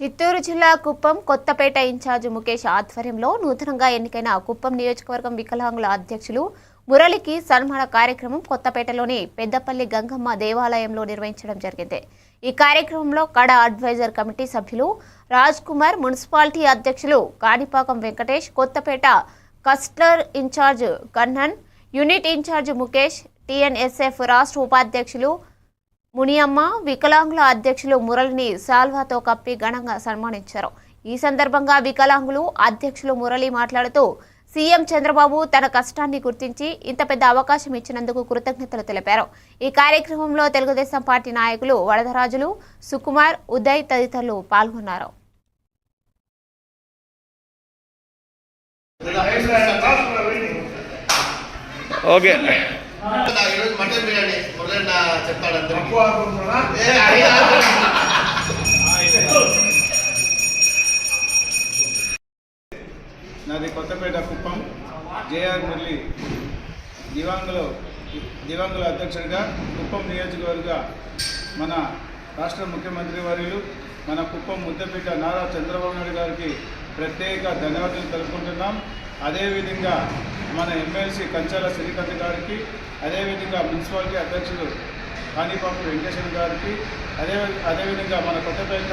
చిత్తూరు జిల్లా కుప్పం కొత్తపేట ఇన్ఛార్జ్ ముఖేష్ ఆధ్వర్యంలో నూతనంగా ఎన్నికైన కుప్పం నియోజకవర్గం వికలాంగుల అధ్యక్షులు మురళికి సన్మాన కార్యక్రమం కొత్తపేటలోని పెద్దపల్లి గంగమ్మ దేవాలయంలో నిర్వహించడం జరిగింది. ఈ కార్యక్రమంలో కడ అడ్వైజర్ కమిటీ సభ్యులు రాజ్ కుమార్ మున్సిపాలిటీ అధ్యక్షులు Kanipakam Venkatesh Kothapeta cluster incharge Kannan unit incharge Mukesh TNSF రాష్ట్ర ఉపాధ్యక్షులు మునియమ్మ వికలాంగుల అధ్యక్షులు మురళిని సాల్వాతో కప్పి ఘనంగా సన్మానించారు. ఈ సందర్భంగా వికలాంగులు అధ్యక్షులు మురళి మాట్లాడుతూ సీఎం చంద్రబాబు తన కష్టాన్ని గుర్తించి ఇంత పెద్ద అవకాశం ఇచ్చినందుకు కృతజ్ఞతలు తెలిపారు. ఈ కార్యక్రమంలో తెలుగుదేశం పార్టీ నాయకులు వరదరాజులు సుకుమార్ ఉదయ్ తదితరులు పాల్గొన్నారు. ఓకే. ఈరోజు మటన్ బిర్యానీ మురళన్న చెప్తాడు అందరికి. నాది కొత్తపేట కుప్పం. జేఆర్ మురళి దివాంగులు దివాంగుల అధ్యక్షుడిగా కుప్పం నియోజకవర్గ మన రాష్ట్ర ముఖ్యమంత్రి వర్యులు మన కుప్పం ముద్దపేట నారా చంద్రబాబు నాయుడు గారికి ప్రత్యేక ధన్యవాదాలు తెలుపుకుంటున్నాం. అదేవిధంగా మన ఎమ్మెల్సీ కంచాల శ్రీకాంత్ గారికి అదేవిధంగా మున్సిపాలిటీ అధ్యక్షులు కాణిపాపు వెంకటేశ్వర గారికి అదే అదేవిధంగా మన కొత్తపేట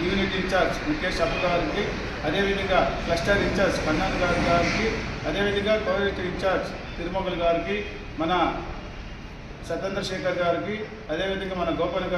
యూనిట్ ఇన్ఛార్జ్ ముఖేష్ అప్పు గారికి అదేవిధంగా క్లస్టర్ ఇన్ఛార్జ్ కన్నాన్ గారి గారికి అదేవిధంగా కోవిడ్ ఇన్ఛార్జ్ తిరుమగల్ గారికి మన సత్యేంద్ర గారికి అదేవిధంగా మన గోపాల్